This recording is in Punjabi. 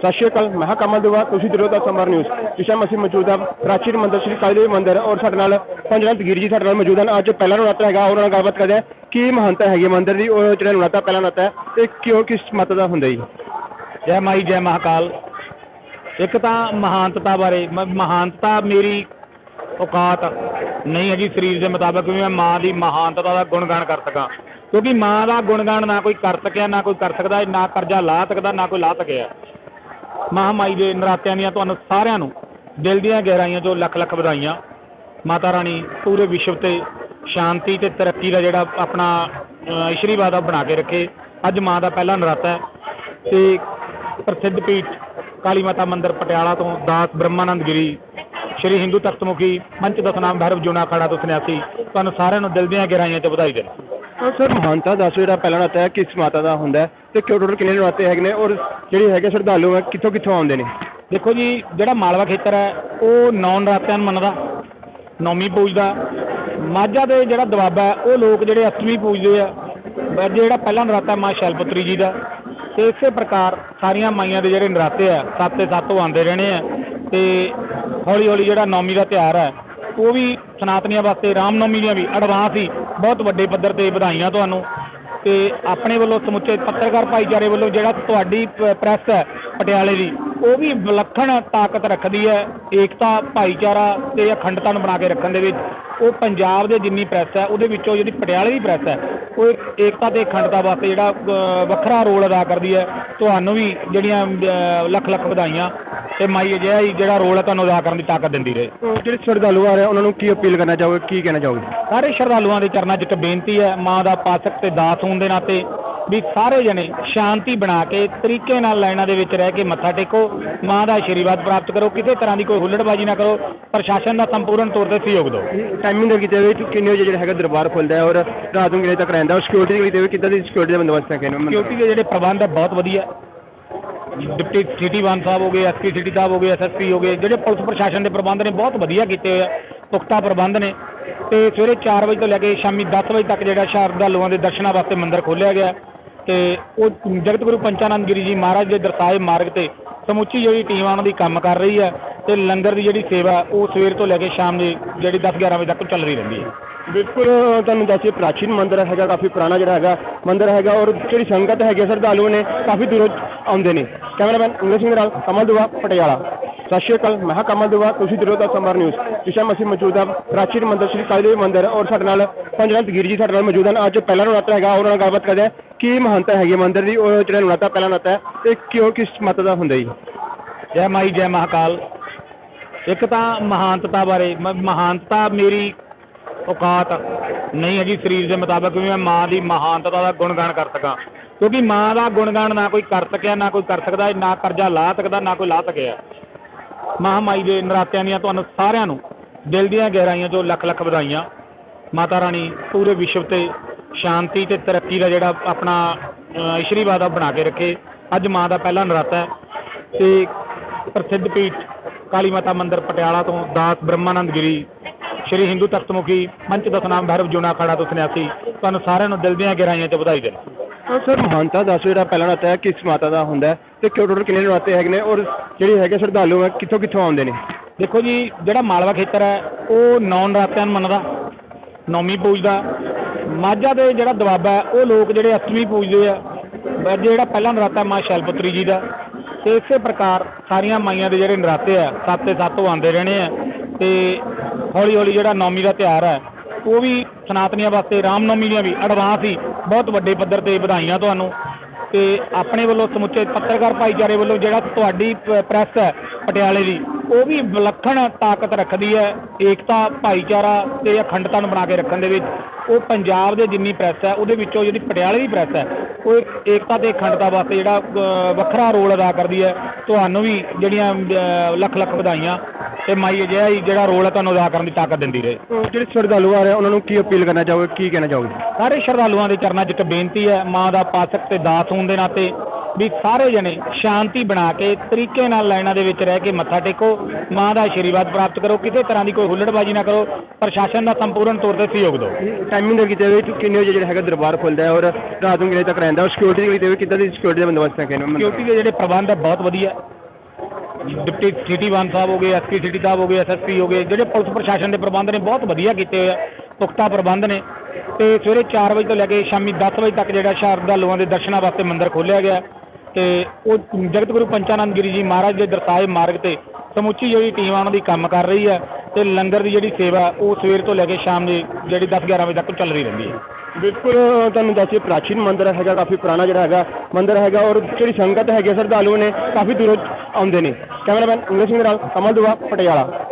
ਸਤਿ ਸ਼੍ਰੀ ਅਕਾਲ ਮੈਂ ਹਾਂ ਕਮਲ ਦੁਆ ਤੁਸੀਂ ਦਿਲੋਂ ਦਾ ਸਮਰ ਨਿਊਜ਼। ਇਸ ਟਾਈਮ ਅਸੀਂ ਮੌਜੂਦ ਹਾਂ ਪ੍ਰਾਚੀਨ ਮੰਦਰ ਸ਼੍ਰੀ ਕਾਲੀ ਦੇਵੀ ਮੰਦਰ ਔਰ ਸਾਡੇ ਨਾਲ ਪੰਜਨਾਥ ਗਿਰੀ ਜੀ ਸਾਡੇ ਨਾਲ ਮੌਜੂਦ ਹਨ। ਅੱਜ ਪਹਿਲਾ ਨਰਾਤਾ ਹੈਗਾ, ਉਹਨਾਂ ਨਾਲ ਗੱਲਬਾਤ ਕਰਦੇ ਹਾਂ ਕੀ ਮਹਾਨਤਾ ਹੈਗੀ ਹੈ ਮੰਦਿਰ ਦੀ, ਉਹ ਜਿਹੜਾ ਨਰਾਤਾ ਪਹਿਲਾ ਨਰਾਤਾ ਹੈ, ਤੇ ਕਿਉਂ, ਕਿਸ ਮਤ ਦਾ ਹੁੰਦਾ ਜੀ? ਜੈ ਮਾਈ, ਜੈ ਮਹਾਕਾਲ। ਇੱਕ ਤਾਂ ਮਹਾਨਤਾ ਬਾਰੇ, ਮ- ਮਹਾਨਤਾ ਮੇਰੀ ਔਕਾਤ ਨਹੀਂ ਹੈ ਜੀ ਸਰੀਰ ਦੇ ਮੁਤਾਬਕ, ਵੀ ਮੈਂ ਮਾਂ ਦੀ ਮਹਾਨਤਾ ਦਾ ਗੁਣਗਾਨ ਕਰ ਸਕਾਂ। ਕਿਉਂਕਿ ਮਾਂ ਦਾ ਗੁਣਗਾਨ ਨਾ ਕੋਈ ਕਰ ਸਕਿਆ, ਨਾ ਕੋਈ ਕਰ ਸਕਦਾ, ਨਾ ਕਰਜ਼ਾ ਲਾ ਸਕਦਾ, ਨਾ ਕੋਈ ਲਾ ਸਕਿਆ। ਮਹਾਮਾਈ ਦੇ ਨਰਾਤਿਆਂ ਦੀਆਂ ਤੁਹਾਨੂੰ ਸਾਰਿਆਂ ਨੂੰ ਦਿਲ ਦੀਆਂ ਗਹਿਰਾਈਆਂ ਚੋਂ ਲੱਖ ਲੱਖ ਵਧਾਈਆਂ। ਮਾਤਾ ਰਾਣੀ ਪੂਰੇ ਵਿਸ਼ਵ ਤੇ ਸ਼ਾਂਤੀ ਤੇ ਤਰੱਕੀ ਦਾ ਜਿਹੜਾ ਆਪਣਾ ਅ, ਆਸ਼ੀਰਵਾਦ ਆ ਉਹ ਬਣਾ ਕੇ ਰੱਖੇ। ਅੱਜ ਮਾਂ ਦਾ ਪਹਿਲਾ ਨਰਾਤਾ ਹੈ ਤੇ ਪ੍ਰਸਿੱਧ ਪੀਠ ਕਾਲੀ ਮਾਤਾ ਮੰਦਿਰ ਪਟਿਆਲਾ ਤੋਂ ਦਾਸ ਬ੍ਰਹਮਾਨੰਦ ਗਿਰੀ ਸ਼੍ਰੀ ਹਿੰਦੂ ਤਖਤਮੁਖੀ ਮੰਚ ਦਸਨਾਮ ਭੈਰਵ ਜੁਨਾ ਅਖਾੜਾ ਤੋਂ ਸੰਨਿਆਸੀ। ਤੁਹਾਨੂੰ ਸਾਰਿਆਂ ਨੂੰ ਦਿਲ ਦੀਆਂ ਗਹਿਰਾਈਆਂ 'ਚ ਵਧਾਈ ਦੇਣ। ਸਰ ਮਹਾਨਤਾ ਦੱਸੋ ਜਿਹੜਾ ਪਹਿਲਾ ਨਰਾਤਾ ਹੈ, ਕਿਸ ਮਾਤਾ ਦਾ ਹੁੰਦਾ ਹੈ ਤੇ ਕਿਉਂ ਟੋਟਲ ਕਿੰਨੇ ਨਰਾਤੇ ਹੈਗੇ ਨੇ ਔਰ ਜਿਹੜੇ ਹੈਗੇ ਸ਼ਰਧਾਲੂ ਹੈ, ਕਿੱਥੋਂ ਕਿੱਥੋਂ ਆਉਂਦੇ ਨੇ? ਦੇਖੋ ਜੀ, ਜਿਹੜਾ ਮਾਲਵਾ ਖੇਤਰ ਹੈ, ਉਹ ਨੌ ਨਰਾਤਿਆਂ ਨੂੰ ਮੰਨਦਾ ਨੌਮੀ ਪੂਜਦਾ। ਮਾਝਾ ਦੇ ਜਿਹੜਾ ਦੁਆਬਾ ਹੈ, ਉਹ ਲੋਕ ਜਿਹੜੇ ਅਸ਼ਟਮੀ ਪੂਜਦੇ ਆ। ਜਿਹੜਾ ਪਹਿਲਾ ਨਰਾਤਾ ਮਾਂ ਸ਼ੈਲਪੁਤਰੀ ਜੀ ਦਾ। ਤੇ ਇਸੇ ਪ੍ਰਕਾਰ ਸਾਰੀਆਂ ਮਾਈਆਂ ਦੇ ਜਿਹੜੇ ਨਰਾਤੇ ਆ, ਸੱਤ ਤੇ ਸੱਤ ਉਹ ਆਉਂਦੇ ਰਹਿਣੇ ਆ। ਤੇ ਹੌਲੀ ਹੌਲੀ ਜਿਹੜਾ ਨੌਮੀ ਦਾ ਤਿਉਹਾਰ ਹੈ, ਉਹ ਵੀ ਸਨਾਤਨੀਆਂ ਵਾਸਤੇ, ਰਾਮਨੌਮੀ ਦੀਆਂ ਵੀ ਐਡਵਾਂਸ ਹੀ ਬਹੁਤ ਵੱਡੇ ਪੱਧਰ ਤੇ ਵਧਾਈਆਂ ਤੁਹਾਨੂੰ ਤੇ ਆਪਣੇ ਵੱਲੋਂ ਸਮੁੱਚੇ ਪੱਤਰਕਾਰ ਭਾਈਚਾਰੇ ਵੱਲੋਂ ਜਿਹੜਾ ਤੁਹਾਡੀ ਪ- ਪ੍ਰੈਸ ਹੈ ਪਟਿਆਲੇ ਦੀ, ਉਹ ਵੀ ਵਿਲੱਖਣ ਤਾਕਤ ਰੱਖਦੀ ਹੈ, ਏਕਤਾ, ਭਾਈਚਾਰਾ ਤੇ ਅਖੰਡਤਾ ਨੂੰ ਬਣਾ ਕੇ ਰੱਖਣ ਦੇ ਵਿੱਚ। ਉਹ ਪੰਜਾਬ ਦੇ ਜਿੰਨੀ ਪ੍ਰੈਸ ਹੈ, ਉਹਦੇ ਵਿੱਚੋਂ ਜਿਹੜੀ ਪਟਿਆਲੇ ਦੀ ਪ੍ਰੈਸ ਹੈ, ਉਹ ਇੱਕ ਏਕਤਾ ਤੇ ਅਖੰਡਤਾ ਵਾਸਤੇ ਜਿਹੜਾ ਵੱਖਰਾ ਰੋਲ ਅਦਾ ਕਰਦੀ ਹੈ। ਤੁਹਾਨੂੰ ਵੀ ਜਿਹੜੀਆਂ ਲੱਖ ਲੱਖ ਵਧਾਈਆਂ ਤੇ ਮਾਈ ਅਜਿਹਾ ਹੀ ਜਿਹੜਾ ਰੋਲ ਹੈ ਤੁਹਾਨੂੰ ਅਦਾ ਕਰਨ ਦੀ ਤਾਕਤ ਦਿੰਦੀ ਰਹੇ। ਜਿਹੜੇ ਸ਼ਰਧਾਲੂ ਆ ਰਹੇ ਉਹਨਾਂ ਨੂੰ ਕੀ ਅਪੀਲ ਕਰਨਾ ਚਾਹੋਗੇ ਕੀ ਕਹਿਣਾ ਚਾਹੋਗੇ? ਸਾਰੇ ਸ਼ਰਧਾਲੂਆਂ ਦੇ ਚਰਨਾਂ 'ਚ ਇੱਕ ਬੇਨਤੀ ਹੈ ਮਾਂ ਦਾ ਪਾਸਕ ਤੇ ਦਾਸ ਹੋਣ ਦੇ ਨਾਤੇ ਵੀ ਸਾਰੇ ਜਣੇ ਸ਼ਾਂਤੀ ਬਣਾ ਕੇ ਤਰੀਕੇ ਨਾਲ ਲਾਈਨਾਂ ਦੇ ਵਿੱਚ ਰਹਿ ਕੇ ਮੱਥਾ ਟੇਕੋ ਮਾਂ ਦਾ ਆਸ਼ੀਰਵਾਦ ਪ੍ਰਾਪਤ ਕਰੋ ਕਿਸੇ ਤਰ੍ਹਾਂ ਦੀ ਕੋਈ ਹੁੱਲੜਬਾਜ਼ੀ ਨਾ ਕਰੋ ਪ੍ਰਸ਼ਾਸਨ ਦਾ ਸੰਪੂਰਨ ਤੌਰ ਤੇ ਸਹਿਯੋਗ ਦਿਓ। ਟਾਈਮਿੰਗ ਦੇ ਕੀਤੇ ਹੋਏ ਕਿੰਨੇ ਵਜੇ ਜਿਹੜਾ ਹੈਗਾ ਦਰਬਾਰ ਖੁੱਲਦਾ ਹੈ ਔਰ ਰਾਤ ਨੂੰ ਕਿੰਨੇ ਤੱਕ ਰਹਿੰਦਾ ਔਰ ਸਿਕਿਉਰਿਟੀ ਦੇ ਕੀਤੇ ਕਿੱਦਾਂ ਦੀ ਸਿਕਿਉਰਿਟੀ ਦਾ ਬੰਦੋਬਸਤ ਹੈ ਸਿਕਿਉਰਿਟੀ ਦੇ ਜਿਹੜੇ ਪ੍ਰਬੰਧ ਹੈ ਬਹੁਤ ਵਧੀਆ। ਡਿਪਟੀ ਸਿਟੀ ਵਨ ਸਾਹਿਬ ਹੋ ਗਏ ਐਸਪੀ ਸਿਟੀ ਸਾਹਿਬ ਹੋ ਗਏ ਐਸਐਸਪੀ ਹੋ ਗਏ ਜਿਹੜੇ ਪੁਲਿਸ ਪ੍ਰਸ਼ਾਸਨ ਦੇ ਪ੍ਰਬੰਧ ਨੇ ਬਹੁਤ ਵਧੀਆ ਕੀਤੇ ਹੋਏ ਆ ਪੁਖਤਾ ਪ੍ਰਬੰਧ ਨੇ। ਤੇ ਸਵੇਰੇ 4 ਵਜੇ ਤੋਂ ਲੈ ਕੇ ਸ਼ਾਮੀ 10 ਵਜੇ ਤੱਕ ਜਿਹੜਾ ਸ਼ਰਧਾਲੂਆਂ ਦੇ ਦਰਸ਼ਨਾਂ ਵਾਸਤੇ ਮੰਦਿਰ ਖੋਲ੍ਹਿਆ ਗਿਆ। ਤੇ ਉਹ ਜਗਤ ਗੁਰੂ ਪੰਚਾਨੰਦ ਗਿਰੀ ਜੀ ਮਹਾਰਾਜ ਦੇ ਦਰਸਾਏ ਮਾਰਗ ਤੇ ਸਮੁੱਚੀ ਜਿਹੜੀ ਟੀਮ ਆ ਉਹਨਾਂ ਦੀ ਕੰਮ ਕਰ ਰਹੀ ਹੈ ਤੇ ਲੰਗਰ ਦੀ ਜਿਹੜੀ ਸੇਵਾ ਉਹ ਸਵੇਰ ਤੋਂ ਲੈ ਕੇ ਸ਼ਾਮ ਦੀ ਜਿਹੜੀ 10 11 ਵਜੇ ਤੱਕ ਚੱਲ ਰਹੀ ਰਹਿੰਦੀ ਹੈ। ਬਿਲਕੁਲ ਅਹ ਤੁਹਾਨੂੰ ਦੱਸੀਏ ਪ੍ਰਾਚੀਨ ਮੰਦਿਰ ਹੈਗਾ ਕਾਫੀ ਪੁਰਾਣਾ ਜਿਹੜਾ ਹੈਗਾ ਮੰਦਿਰ ਹੈਗਾ ਔਰ ਜਿਹੜੀ ਸੰਗਤ ਹੈਗੀ ਹੈ, ਸ਼ਰਧਾਲੂ ਨੇ ਕਾਫੀ ਦੂਰੋਂ ਆਉਂਦੇ ਨੇ। ਕੈਮਰਾਮੈਨ ਇੰਗਲਿਸ਼ ਸਿੰਘ ਨਾਲ ਕਮਲ ਦੁਆ, ਪਟਿਆਲਾ। ਸਤਿ ਸ਼੍ਰੀ ਅਕਾਲ, ਮੈਂ ਹਾਂ ਕਮਲ ਦੁਆ, ਤੁਸੀਂ ਦਿਲੋਂ ਦਾ ਸਮਰ ਨਿਊਜ਼। ਜਿਸ ਟਾਈਮ ਅਸੀਂ ਮੌਜੂਦ ਹਾਂ ਪ੍ਰਾਚੀਨ ਮੰਦਿਰ, ਸ਼੍ਰੀ ਕਾਲੀ ਦੇਵੀ ਮੰਦਿਰ ਔਰ ਸਾਡੇ ਨਾਲ ਪੰਜਨਾਥ ਗਿਰੀ ਜੀ ਸਾਡੇ ਨਾਲ ਮੌਜੂਦ ਹਨ। ਅੱਜ ਪਹਿਲਾ ਨਰਾਤਾ ਹੈਗਾ, ਉਹਨਾਂ ਨਾਲ ਗੱਲਬਾਤ ਕਰਦੇ ਹਾਂ। ਕੀ ਮਹਾਨਤਾ ਹੈਗੀ ਹੈ ਮੰਦਿਰ ਦੀ? ਉਹ ਜਿਹੜਾ ਨਰਾਤਾ ਪਹਿਲਾ ਨਰਾਤਾ ਹੈ, ਤੇ ਕਿਉਂ, ਕਿਸ ਮਤ ਦਾ ਹੁੰਦਾ ਜੀ? ਜੈ ਮਾਈ, ਜੈ ਮਹਾਕਾਲ। ਇੱਕ ਤਾਂ ਮਹਾਨਤਾ ਬਾਰੇ ਮਹਾਨਤਾ ਮੇਰੀ ਔਕਾਤ ਨਹੀਂ ਹੈਗੀ ਸਰੀਰ ਦੇ ਮੁਤਾਬਕ ਵੀ ਮੈਂ ਮਾਂ ਦੀ ਮਹਾਨਤਾ ਦਾ ਗੁਣਗਾਨ ਕਰ ਸਕਾਂ। ਕਿਉਂਕਿ ਮਾਂ ਦਾ ਗੁਣਗਾਨ ਨਾ ਕੋਈ ਕਰ ਸਕਿਆ ਨਾ ਕੋਈ ਕਰ ਸਕਦਾ ਨਾ ਕਰਜ਼ਾ ਲਾ ਸਕਦਾ ਨਾ ਕੋਈ ਲਾ ਸਕਿਆ। ਮਹਾਮਾਈ ਦੇ ਨਰਾਤਿਆਂ ਦੀਆਂ ਤੁਹਾਨੂੰ ਸਾਰਿਆਂ ਨੂੰ ਦਿਲ ਦੀਆਂ ਗਹਿਰਾਈਆਂ ਜੋ ਲੱਖ ਲੱਖ ਵਧਾਈਆਂ। ਮਾਤਾ ਰਾਣੀ ਪੂਰੇ ਵਿਸ਼ਵ ਤੇ ਸ਼ਾਂਤੀ ਤੇ ਤਰੱਕੀ ਦਾ ਜਿਹੜਾ ਆਪਣਾ ਅ, ਆਸ਼ੀਰਵਾਦ ਆ ਉਹ ਬਣਾ ਕੇ ਰੱਖੇ। ਅੱਜ ਮਾਂ ਦਾ ਪਹਿਲਾ ਨਰਾਤਾ ਹੈ ਤੇ ਪ੍ਰਸਿੱਧ ਪੀਠ ਕਾਲੀ ਮਾਤਾ ਮੰਦਿਰ ਪਟਿਆਲਾ ਤੋਂ ਦਾਸ ਬ੍ਰਹਮਾਨੰਦ ਗਿਰੀ ਸ਼੍ਰੀ ਹਿੰਦੂ ਤਖਤ ਮੁਖੀ ਮੰਚ ਦਸਨਾਮ ਭੈਰਵ ਜੁਨਾ ਅਖਾੜਾ ਤੋਂ ਸੰਨਿਆਸੀ। ਤੁਹਾਨੂੰ ਸਾਰਿਆਂ ਨੂੰ ਦਿਲ ਦੀਆਂ ਗਹਿਰਾਈਆਂ 'ਚ ਵਧਾਈ ਦੇਣ। ਔਰ ਸਰ ਮਹਾਨਤਾ ਦੱਸੋ ਜਿਹੜਾ ਪਹਿਲਾ ਨਰਾਤਾ ਹੈ ਕਿਸ ਮਾਤਾ ਦਾ ਹੁੰਦਾ ਹੈ ਤੇ ਕਿਉਂ ਟੋਟਲ ਕਿੰਨੇ ਨਰਾਤੇ ਹੈਗੇ ਨੇ ਔਰ ਜਿਹੜੇ ਹੈਗੇ ਸ਼ਰਧਾਲੂ ਹੈ ਕਿੱਥੋਂ ਕਿੱਥੋਂ ਆਉਂਦੇ ਨੇ? ਦੇਖੋ ਜੀ ਜਿਹੜਾ ਮਾਲਵਾ ਖੇਤਰ ਹੈ ਉਹ ਨੌ ਨਰਾਤਿਆਂ ਨੂੰ ਮੰਨਦਾ ਨੌਮੀ ਪੂਜਦਾ ਮਾਝਾ ਦੇ ਜਿਹੜਾ ਦੁਆਬਾ ਹੈ ਉਹ ਲੋਕ ਜਿਹੜੇ ਅਸ਼ਟਮੀ ਪੂਜਦੇ ਆ। ਪਰ ਜਿਹੜਾ ਪਹਿਲਾ ਨਰਾਤਾ ਮਾਂ ਸ਼ੈਲਪੁਤਰੀ ਜੀ ਦਾ। ਤੇ ਇਸੇ ਪ੍ਰਕਾਰ ਸਾਰੀਆਂ ਮਾਈਆਂ ਦੇ ਜਿਹੜੇ ਨਰਾਤੇ ਆ ਸੱਤ ਤੇ ਸੱਤ ਉਹ ਆਉਂਦੇ ਰਹਿਣੇ ਆ। ਤੇ ਹੌਲੀ ਹੌਲੀ ਜਿਹੜਾ ਨੌਮੀ ਦਾ ਤਿਉਹਾਰ ਹੈ, ਉਹ ਵੀ ਸਨਾਤਨੀਆਂ ਵਾਸਤੇ, ਰਾਮਨੌਮੀ ਦੀਆਂ ਵੀ ਐਡਵਾਂਸ ਹੀ ਬਹੁਤ ਵੱਡੇ ਪੱਧਰ ਤੇ ਵਧਾਈਆਂ ਤੁਹਾਨੂੰ। ਤੇ ਆਪਣੇ ਵੱਲੋਂ ਸਮੁੱਚੇ ਪੱਤਰਕਾਰ ਭਾਈਚਾਰੇ ਵੱਲੋਂ ਜਿਹੜਾ ਤੁਹਾਡੀ ਪ- ਪ੍ਰੈਸ ਹੈ ਪਟਿਆਲੇ ਦੀ, ਉਹ ਵੀ ਵਿਲੱਖਣ ਤਾਕਤ ਰੱਖਦੀ ਹੈ, ਏਕਤਾ, ਭਾਈਚਾਰਾ ਤੇ ਅਖੰਡਤਾ ਨੂੰ ਬਣਾ ਕੇ ਰੱਖਣ ਦੇ ਵਿੱਚ। ਉਹ ਪੰਜਾਬ ਦੇ ਜਿੰਨੀ ਪ੍ਰੈਸ ਹੈ, ਉਹਦੇ ਵਿੱਚੋਂ ਜਿਹੜੀ ਪਟਿਆਲੇ ਦੀ ਪ੍ਰੈਸ ਹੈ, ਉਹ ਇੱਕ ਏਕਤਾ ਤੇ ਅਖੰਡਤਾ ਵਾਸਤੇ ਜਿਹੜਾ ਵੱਖਰਾ ਰੋਲ ਅਦਾ ਕਰਦੀ ਹੈ। ਤੁਹਾਨੂੰ ਵੀ ਜਿਹੜੀਆਂ ਲੱਖ ਲੱਖ ਵਧਾਈਆਂ। ਤੇ ਮਾਈ ਅਜਿਹਾ ਹੀ ਜਿਹੜਾ ਰੋਲ ਹੈ ਤੁਹਾਨੂੰ ਅਦਾ ਕਰਨ ਦੀ ਤਾਕਤ ਦਿੰਦੀ ਰਹੇ। ਜਿਹੜੇ ਸ਼ਰਧਾਲੂ ਆ ਰਹੇ ਉਹਨਾਂ ਨੂੰ ਕੀ ਅਪੀਲ ਕਰਨਾ ਚਾਹੋਗੇ ਕੀ ਕਹਿਣਾ ਚਾਹੋਗੇ? ਸਾਰੇ ਸ਼ਰਧਾਲੂਆਂ ਦੇ ਚਰਨਾਂ 'ਚ ਇੱਕ ਬੇਨਤੀ ਹੈ ਮਾਂ ਦਾ ਪਾਸਕ ਤੇ ਦਾਸ ਹੋਣ ਦੇ ਨਾਤੇ ਵੀ ਸਾਰੇ ਜਣੇ ਸ਼ਾਂਤੀ ਬਣਾ ਕੇ ਤਰੀਕੇ ਨਾਲ ਲਾਈਨਾਂ ਦੇ ਵਿੱਚ ਰਹਿ ਕੇ ਮੱਥਾ ਟੇਕੋ ਮਾਂ ਦਾ ਆਸ਼ੀਰਵਾਦ ਪ੍ਰਾਪਤ ਕਰੋ ਕਿਸੇ ਤਰ੍ਹਾਂ ਦੀ ਕੋਈ ਹੁੱਲੜਬਾਜ਼ੀ ਨਾ ਕਰੋ ਪ੍ਰਸ਼ਾਸਨ ਦਾ ਸੰਪੂਰਨ ਤੌਰ ਤੇ ਸਹਿਯੋਗ ਦਿਓ। ਟਾਈਮਿੰਗ ਦਾ ਕਿਤੇ ਵੀ ਕਿੰਨੇ ਵਜੇ ਜਿਹੜਾ ਹੈਗਾ ਦਰਬਾਰ ਖੁੱਲਦਾ ਹੈ ਔਰ ਰਾਤ ਨੂੰ ਕਿੰਨੇ ਤੱਕ ਰਹਿੰਦਾ ਔਰ ਸਿਕਿਉਰਿਟੀ ਕਿਤੇ ਵੀ ਕਿੱਦਾਂ ਦੀ ਸਿਕਿਉਰਿਟੀ ਦਾ ਬੰਦੋਬਸਤ ਹੈ ਕਿਨੂੰ ਸਿਕਿਉਰਿਟੀ ਦੇ ਜਿਹੜੇ ਪ੍ਰਬੰਧ ਹੈ ਬਹੁਤ ਵਧੀਆ। ਡਿਪਟੀ ਸਿਟੀ ਵਨ ਸਾਹਿਬ ਹੋ ਗਏ ਐਸਪੀ ਸਿਟੀ ਸਾਹਿਬ ਹੋ ਗਏ ਐਸਐਸਪੀ ਹੋ ਗਏ ਜਿਹੜੇ ਪੁਲਿਸ ਪ੍ਰਸ਼ਾਸਨ ਦੇ ਪ੍ਰਬੰਧ ਨੇ ਬਹੁਤ ਵਧੀਆ ਕੀਤੇ ਹੋਏ ਆ ਪੁਖਤਾ ਪ੍ਰਬੰਧ ਨੇ। ਤੇ ਸਵੇਰੇ 4 ਵਜੇ ਤੋਂ ਲੈ ਕੇ ਸ਼ਾਮੀ 10 ਵਜੇ ਤੱਕ ਜਿਹੜਾ ਸ਼ਰਧਾਲੂਆਂ ਦੇ ਦਰਸ਼ਨਾਂ ਵਾਸਤੇ ਮੰਦਿਰ ਖੋਲ੍ਹਿਆ ਗਿਆ। ਤੇ ਉਹ ਜਗਤ ਗੁਰੂ ਪੰਚਾਨੰਦ ਗਿਰੀ ਜੀ ਮਹਾਰਾਜ ਦੇ ਦਰਸਾਏ ਮਾਰਗ ਤੇ ਸਮੁੱਚੀ ਜਿਹੜੀ ਟੀਮ ਆ ਉਹਨਾਂ ਦੀ ਕੰਮ ਕਰ ਰਹੀ ਹੈ ਤੇ ਲੰਗਰ ਦੀ ਜਿਹੜੀ ਸੇਵਾ ਉਹ ਸਵੇਰ ਤੋਂ ਲੈ ਕੇ ਸ਼ਾਮ ਦੀ ਜਿਹੜੀ 10 11 ਵਜੇ ਤੱਕ ਚੱਲ ਰਹੀ ਰਹਿੰਦੀ ਹੈ। ਬਿਲਕੁਲ ਤੁਹਾਨੂੰ ਦੱਸਿਏ ਪ੍ਰਾਚੀਨ ਮੰਦਿਰ ਹੈਗਾ ਕਾਫੀ ਪੁਰਾਣਾ ਜਿਹੜਾ ਹੈਗਾ ਮੰਦਿਰ ਹੈਗਾ ਔਰ ਜਿਹੜੀ ਸੰਗਤ ਹੈਗੀ ਹੈ, ਸ਼ਰਧਾਲੂ ਨੇ ਕਾਫੀ ਦੂਰੋਂ ਆਉਂਦੇ ਨੇ ਕੈਮਰਾਮੈਨ ਇੰਗਲਿਸ਼ ਸਿੰਘ ਦੇ ਨਾਲ ਕਮਲ ਦੁਆ ਪਟਿਆਲਾ